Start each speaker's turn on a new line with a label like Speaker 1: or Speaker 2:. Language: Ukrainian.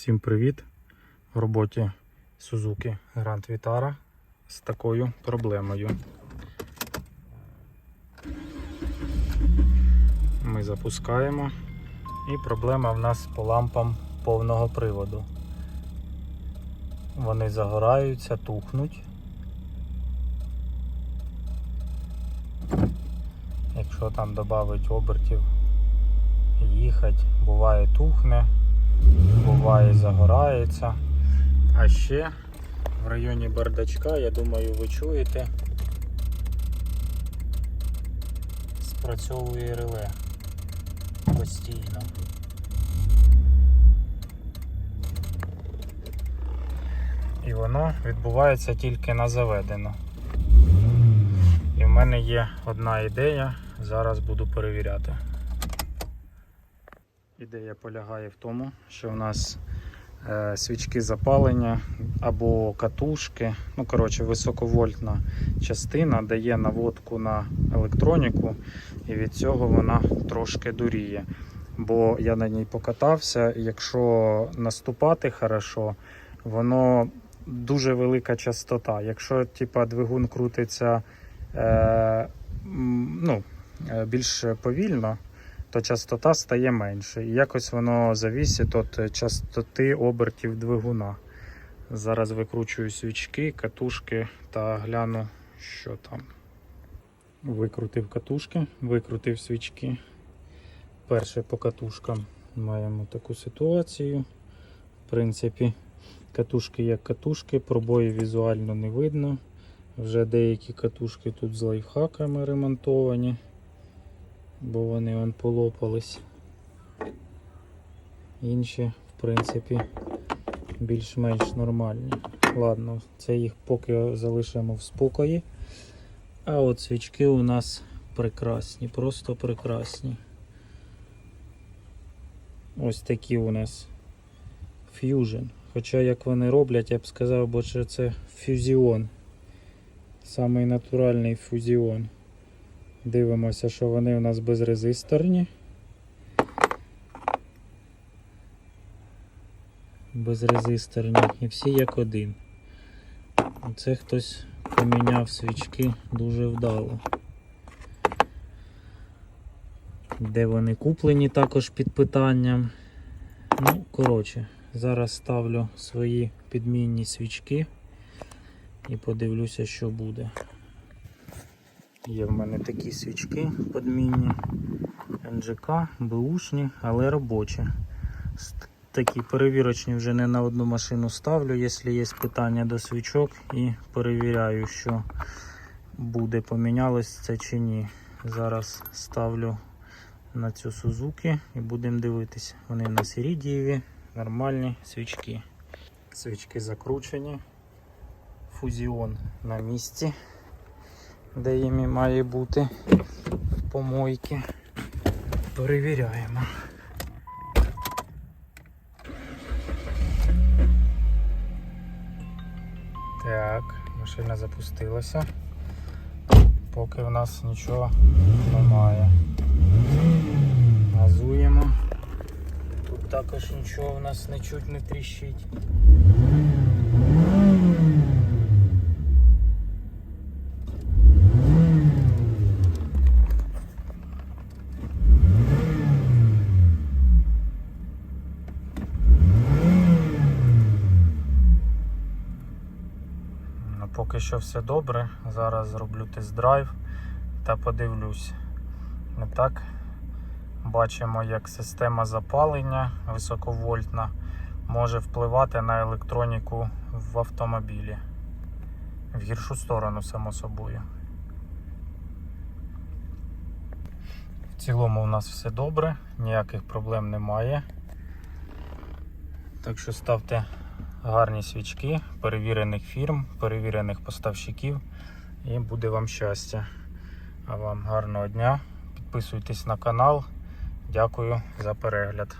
Speaker 1: Всім привіт! В роботі Suzuki Grand Vitara з такою проблемою. Ми запускаємо і проблема в нас по лампам повного приводу. Вони загораються, тухнуть. Якщо там додати обертів, їхати, буває тухне буває загорається. А ще в районі бардачка, я думаю, ви чуєте, спрацьовує реле постійно. І воно відбувається тільки на заведено. І в мене є одна ідея, зараз буду перевіряти. Ідея полягає в тому, що у нас е, свічки запалення або катушки, ну коротше, високовольтна частина дає наводку на електроніку, і від цього вона трошки дуріє. Бо я на ній покатався, якщо наступати хорошо, воно дуже велика частота. Якщо типа, двигун крутиться е, ну, е, більш повільно, то частота стає менше. І якось воно завісить від частоти обертів двигуна. Зараз викручую свічки, катушки та гляну, що там. Викрутив катушки, викрутив свічки. Перше по катушкам маємо таку ситуацію. В принципі, катушки як катушки, пробої візуально не видно. Вже деякі катушки тут з лайфхаками ремонтовані бо вони вон полопались. Інші, в принципі, більш-менш нормальні. Ладно, це їх поки залишимо в спокої. А от свічки у нас прекрасні, просто прекрасні. Ось такі у нас Fusion. Хоча як вони роблять, я б сказав, бо це фюзіон. Самий натуральний фюзіон. Дивимося, що вони у нас безрезисторні. Безрезисторні і всі як один. Це хтось поміняв свічки дуже вдало. Де вони куплені також під питанням. Ну, коротше, зараз ставлю свої підмінні свічки і подивлюся, що буде. Є в мене такі свічки подмінні НЖК, Бушні, але робочі. Такі перевірочні вже не на одну машину ставлю, якщо є питання до свічок і перевіряю, що буде, помінялось це чи ні. Зараз ставлю на цю Сузуки і будемо дивитися. Вони на ірідієві, нормальні свічки. Свічки закручені, фузіон на місці де їм і має бути помойки. Перевіряємо. Так, машина запустилася. Поки в нас нічого немає. Газуємо. Тут також нічого в нас не чуть не тріщить. Ну, Поки що все добре. Зараз зроблю тест-драйв та подивлюсь. Не так. Бачимо, як система запалення високовольтна може впливати на електроніку в автомобілі. В гіршу сторону, само собою. В цілому у нас все добре, ніяких проблем немає. Так що ставте гарні свічки перевірених фірм, перевірених поставщиків і буде вам щастя. А вам гарного дня. Підписуйтесь на канал. Дякую за перегляд.